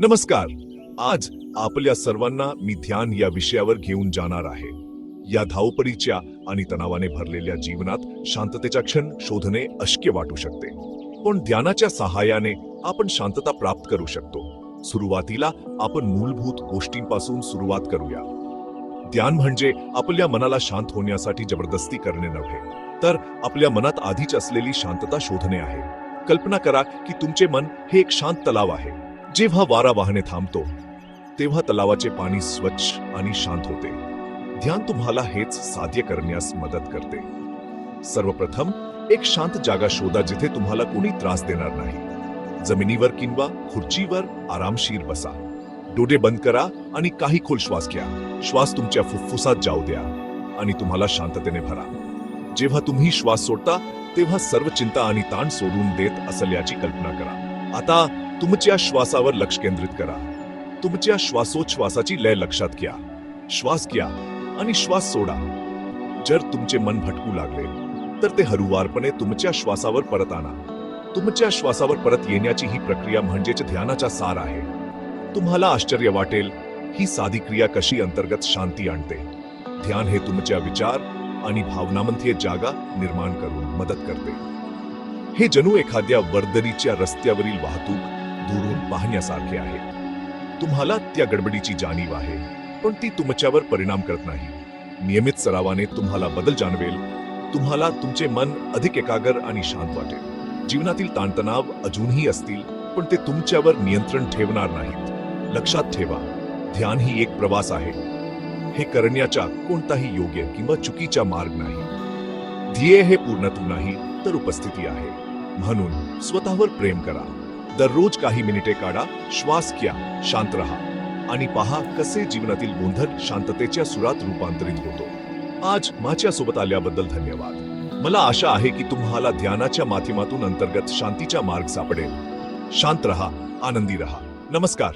नमस्कार. आज आपल्या सर्वांना मी ध्यान या विषयावर घेऊन जाणार आहे. या धावपळीच्या आणि तणावाने भरलेल्या जीवनात शांततेचा क्षण शोधणे अशक्य वाटू शकते. पण ध्यानाच्या सहाय्याने आपण शांतता प्राप्त करू शकतो. सुरुवातीला आपण मूलभूत गोष्टींपासून सुरुवात करूया. ध्यान म्हणजे आपल्या मनाला शांत होण्यासाठी जबरदस्ती करणे नव्हे तर आपल्या मनात आधीच असलेली शांतता शोधणे आहे. कल्पना करा की तुमचे मन हे एक शांत तलाव आहे. जेव्हा वारा वाहने थांबतो तेव्हा तलावाचे पाणी स्वच्छ आणि शांत होते. ध्यान तुम्हाला हेच साध्य करण्यास मदत करते. सर्वप्रथम एक शांत जागा शोधा जिथे तुम्हाला कोणी त्रास देणार नाही. जमिनीवर किंवा खुर्चीवर आरामशीर बसा. डोळे बंद करा आणि काही खोल श्वास घ्या. श्वास तुमच्या फुफ्फुसात जाऊ द्या आणि तुम्हाला शांततेने भरा. जेव्हा तुम्ही श्वास सोडता तेव्हा सर्व चिंता आणि ताण सोडून देत असल्याची कल्पना करा. आता तुमच्या श्वासावर लक्ष केंद्रित करा. तुमच्या श्वासोच्छ्वासाची लय लक्षात घ्या. श्वास घ्या आणि श्वास सोडा. जर तुमचे मन भटकू लागले तर ते हरुवारपणे तुमच्या श्वासावर परत आणा. तुमच्या श्वासावर परत येण्याची ही प्रक्रिया म्हणजेच ध्यानाचा सार आहे. तुम्हाला आश्चर्य वाटेल ही साधी क्रिया कशी अंतर्गत शांती आणते. ध्यान हे तुमच्या विचार आणि भावनामध्ये जागा निर्माण करून मदत करते. हे जणू एखाद्या वर्दरीच्या रस्त्यावरील वाहतूक दुरून पाहण्यासारखे आहे. तुम्हाला त्या गडबडीची जाणीव आहे पण ती तुमच्यावर परिणाम करत नाही. नियमित सरावाने तुम्हाला बदल जाणवेल तुम्हाला तुमचे मन अधिक एकाग्र आणि शांत वाटेल. जीवनातील ताणतणाव अजूनही असतील पण ते तुमच्यावर नियंत्रण ठेवणार नाहीत. लक्षात ठेवा ध्यान ही एक प्रवास आहे. हे करण्याचा कोणताही योग्य किंवा चुकीचा मार्ग नाही. ध्येय हे पूर्णत्व नाही तर उपस्थिती आहे. म्हणून स्वतःवर प्रेम करा. दररोज काही मिनिटे काढा श्वास घ्या शांत राहा आणि पहा कसे जीवनातील गोंधळ शांततेच्या सुरात रूपांतरित होतो. आज माझ्या सोबत आल्याबद्दल धन्यवाद. मला आशा आहे की तुम्हाला ध्यानाच्या माध्यमातून अंतर्गत शांतीचा मार्ग सापडेल. शांत रहा आनंदी रहा. नमस्कार.